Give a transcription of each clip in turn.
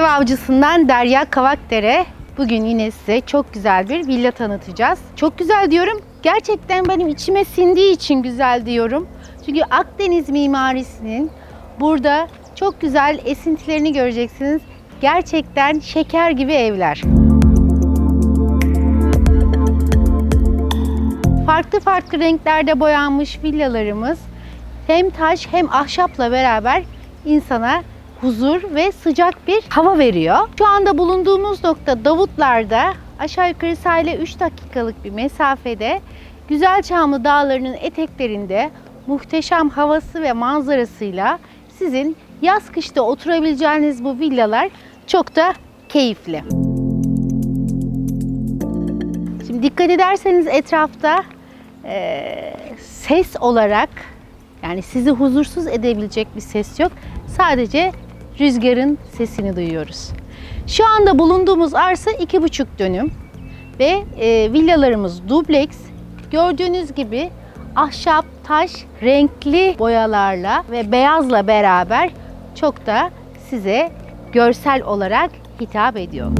Ev avcısından Derya Kavakdere. Bugün yine size çok güzel bir villa tanıtacağız. Çok güzel diyorum, gerçekten benim içime sindiği için güzel diyorum. Çünkü Akdeniz mimarisinin burada çok güzel esintilerini göreceksiniz. Gerçekten şeker gibi evler. Farklı farklı renklerde boyanmış villalarımız hem taş hem ahşapla beraber insana huzur ve sıcak bir hava veriyor. Şu anda bulunduğumuz nokta Davutlar'da aşağı yukarı sahile 3 dakikalık bir mesafede Güzelçamlı Dağları'nın eteklerinde muhteşem havası ve manzarasıyla sizin yaz kışta oturabileceğiniz bu villalar çok da keyifli. Şimdi dikkat ederseniz etrafta eee, ses olarak yani sizi huzursuz edebilecek bir ses yok. Sadece rüzgarın sesini duyuyoruz. Şu anda bulunduğumuz arsa iki buçuk dönüm ve e, villalarımız dubleks. Gördüğünüz gibi ahşap, taş, renkli boyalarla ve beyazla beraber çok da size görsel olarak hitap ediyor.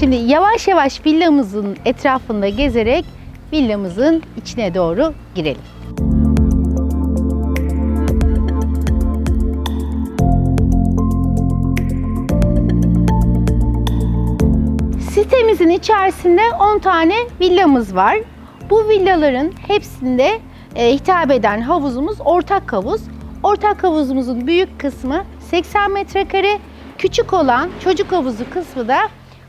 Şimdi yavaş yavaş villamızın etrafında gezerek villamızın içine doğru girelim. Sitemizin içerisinde 10 tane villamız var. Bu villaların hepsinde e, hitap eden havuzumuz ortak havuz. Ortak havuzumuzun büyük kısmı 80 metrekare, küçük olan çocuk havuzu kısmı da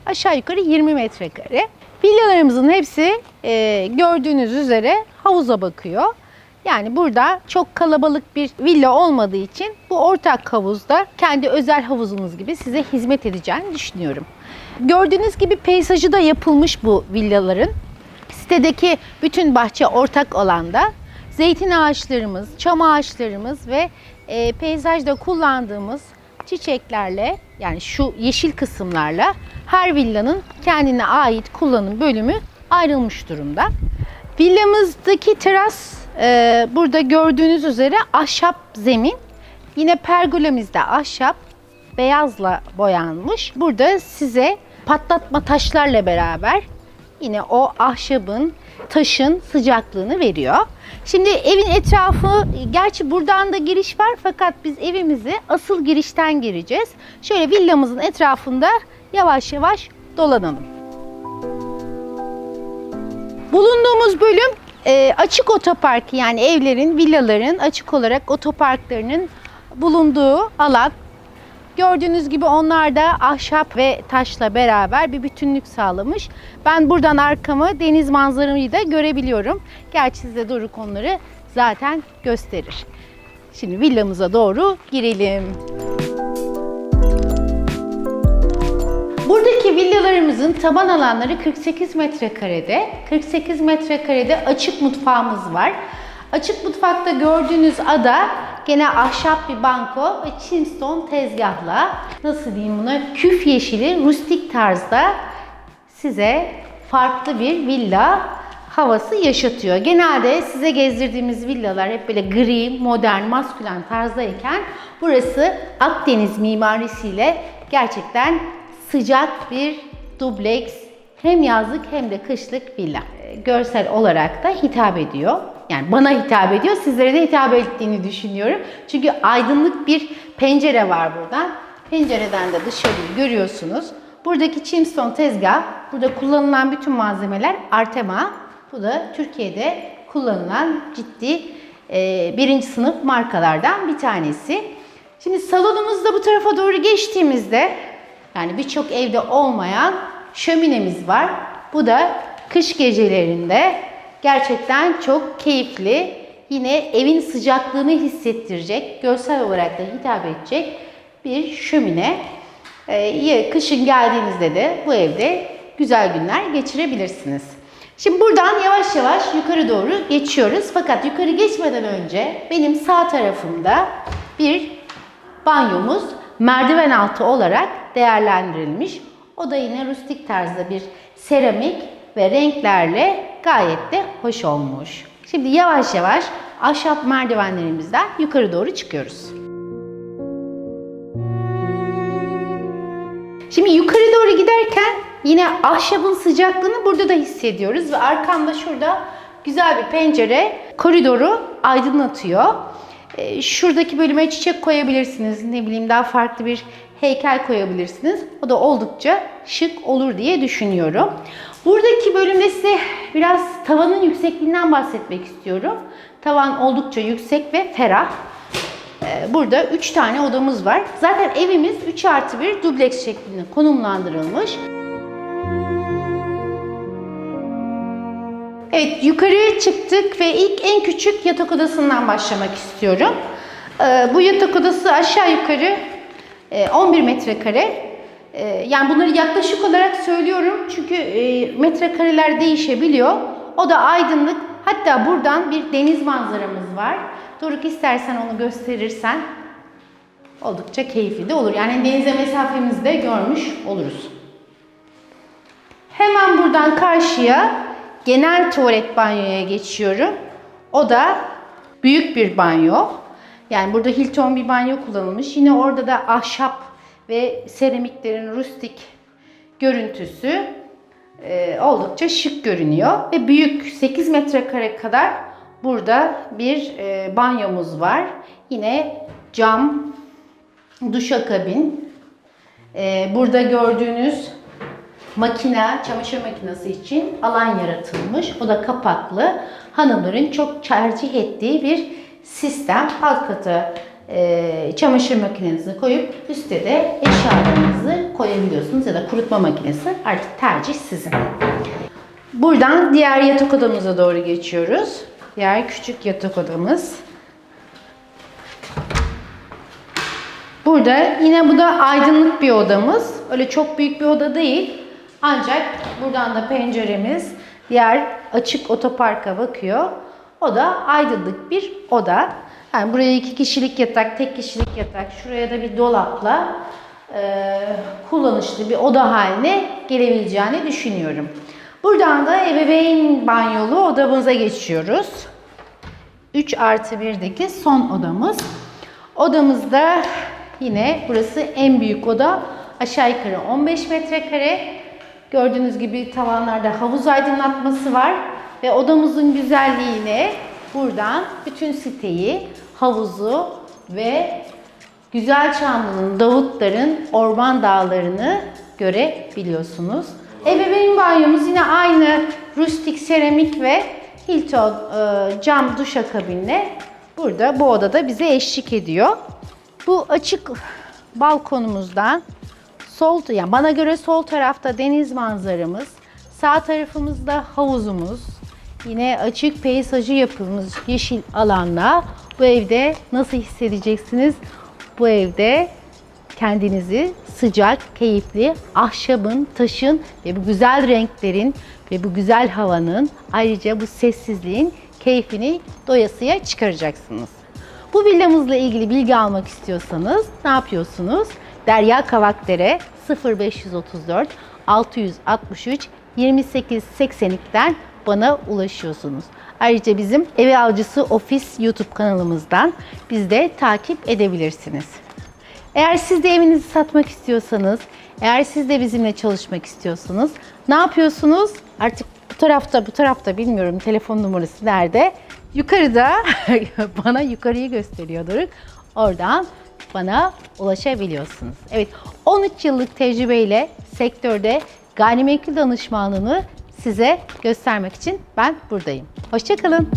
aşağı yukarı 20 metrekare. Villalarımızın hepsi e, gördüğünüz üzere havuza bakıyor. Yani burada çok kalabalık bir villa olmadığı için bu ortak havuzda kendi özel havuzunuz gibi size hizmet edeceğini düşünüyorum. Gördüğünüz gibi peyzajı da yapılmış bu villaların. Sitedeki bütün bahçe ortak olanda zeytin ağaçlarımız, çam ağaçlarımız ve e, peyzajda kullandığımız çiçeklerle yani şu yeşil kısımlarla her villanın kendine ait kullanım bölümü ayrılmış durumda. Villamızdaki teras e, burada gördüğünüz üzere ahşap zemin. Yine pergolamizde ahşap beyazla boyanmış. Burada size patlatma taşlarla beraber yine o ahşabın, taşın sıcaklığını veriyor. Şimdi evin etrafı, gerçi buradan da giriş var fakat biz evimizi asıl girişten gireceğiz. Şöyle villamızın etrafında yavaş yavaş dolanalım. Bulunduğumuz bölüm e, açık otopark yani evlerin, villaların açık olarak otoparklarının bulunduğu alan. Gördüğünüz gibi onlar da ahşap ve taşla beraber bir bütünlük sağlamış. Ben buradan arkamı deniz manzaramı da görebiliyorum. Gerçi size Doruk onları zaten gösterir. Şimdi villamıza doğru girelim. Buradaki villalarımızın taban alanları 48 metrekarede. 48 metrekarede açık mutfağımız var. Açık mutfakta gördüğünüz ada gene ahşap bir banko ve Chimstone tezgahla nasıl diyeyim buna küf yeşili rustik tarzda size farklı bir villa havası yaşatıyor. Genelde size gezdirdiğimiz villalar hep böyle gri, modern, maskülen tarzdayken burası Akdeniz mimarisiyle gerçekten sıcak bir dubleks hem yazlık hem de kışlık villa. Ee, Görsel olarak da hitap ediyor. Yani bana hitap ediyor, sizlere de hitap ettiğini düşünüyorum. Çünkü aydınlık bir pencere var buradan. Pencereden de dışarıyı görüyorsunuz. Buradaki Chimstone tezgah, burada kullanılan bütün malzemeler Artema. Bu da Türkiye'de kullanılan ciddi e, birinci sınıf markalardan bir tanesi. Şimdi salonumuzda bu tarafa doğru geçtiğimizde yani birçok evde olmayan şöminemiz var. Bu da kış gecelerinde gerçekten çok keyifli. Yine evin sıcaklığını hissettirecek, görsel olarak da hitap edecek bir şömine. Ee, kışın geldiğinizde de bu evde güzel günler geçirebilirsiniz. Şimdi buradan yavaş yavaş yukarı doğru geçiyoruz. Fakat yukarı geçmeden önce benim sağ tarafımda bir banyomuz merdiven altı olarak değerlendirilmiş. O da yine rustik tarzda bir seramik ve renklerle gayet de hoş olmuş. Şimdi yavaş yavaş ahşap merdivenlerimizden yukarı doğru çıkıyoruz. Şimdi yukarı doğru giderken yine ahşabın sıcaklığını burada da hissediyoruz ve arkamda şurada güzel bir pencere koridoru aydınlatıyor. Ee, Şuradaki bölüme çiçek koyabilirsiniz. Ne bileyim daha farklı bir heykel koyabilirsiniz. O da oldukça şık olur diye düşünüyorum. Buradaki bölümde size biraz tavanın yüksekliğinden bahsetmek istiyorum. Tavan oldukça yüksek ve ferah. Ee, Burada 3 tane odamız var. Zaten evimiz 3 artı 1 dubleks şeklinde konumlandırılmış. Evet yukarıya çıktık ve ilk en küçük yatak odasından başlamak istiyorum. Ee, Bu yatak odası aşağı yukarı 11 metrekare. Ee, Yani bunları yaklaşık olarak söylüyorum çünkü e, metrekareler değişebiliyor. O da aydınlık. Hatta buradan bir deniz manzaramız var. Doruk istersen onu gösterirsen oldukça keyifli de olur. Yani denize mesafemizi de görmüş oluruz. Hemen buradan karşıya genel tuvalet banyoya geçiyorum. O da büyük bir banyo. Yani burada Hilton bir banyo kullanılmış. Yine orada da ahşap ve seramiklerin rustik görüntüsü e, oldukça şık görünüyor. Ve büyük 8 metrekare kadar burada bir e, banyomuz var. Yine cam, duşakabin. E, burada gördüğünüz makine, çamaşır makinesi için alan yaratılmış. O da kapaklı. Hanımların çok tercih ettiği bir sistem. Alt kata e, çamaşır makinenizi koyup üstte de eşyalarınızı koyabiliyorsunuz ya da kurutma makinesi artık tercih sizin. Buradan diğer yatak odamıza doğru geçiyoruz. Diğer küçük yatak odamız. Burada yine bu da aydınlık bir odamız. Öyle çok büyük bir oda değil. Ancak buradan da penceremiz diğer açık otoparka bakıyor. O da aydınlık bir oda. Yani buraya iki kişilik yatak, tek kişilik yatak, şuraya da bir dolapla e, kullanışlı bir oda haline gelebileceğini düşünüyorum. Buradan da ebeveyn banyolu odamıza geçiyoruz. 3 artı 1'deki son odamız. Odamızda yine burası en büyük oda. Aşağı yukarı 15 metrekare. Gördüğünüz gibi tavanlarda havuz aydınlatması var. Ve odamızın güzelliğine buradan bütün siteyi, havuzu ve Güzelçamlı'nın, Davutların orman dağlarını görebiliyorsunuz. Ebeveyn banyomuz yine aynı rustik seramik ve Hilton e, cam duşakabinle burada bu odada bize eşlik ediyor. Bu açık balkonumuzdan sol yani bana göre sol tarafta deniz manzaramız, sağ tarafımızda havuzumuz, yine açık peyzajı yapılmış yeşil alanla bu evde nasıl hissedeceksiniz? Bu evde kendinizi sıcak, keyifli, ahşabın, taşın ve bu güzel renklerin ve bu güzel havanın ayrıca bu sessizliğin keyfini doyasıya çıkaracaksınız. Bu villamızla ilgili bilgi almak istiyorsanız ne yapıyorsunuz? Derya Kavakdere 0534 663 2882'den bana ulaşıyorsunuz. Ayrıca bizim Evi Avcısı Ofis YouTube kanalımızdan bizi de takip edebilirsiniz. Eğer siz de evinizi satmak istiyorsanız, eğer siz de bizimle çalışmak istiyorsanız ne yapıyorsunuz? Artık bu tarafta, bu tarafta bilmiyorum telefon numarası nerede. Yukarıda bana yukarıyı gösteriyor Doruk. Oradan bana ulaşabiliyorsunuz. Evet 13 yıllık tecrübeyle sektörde gayrimenkul danışmanlığını size göstermek için ben buradayım. Hoşçakalın.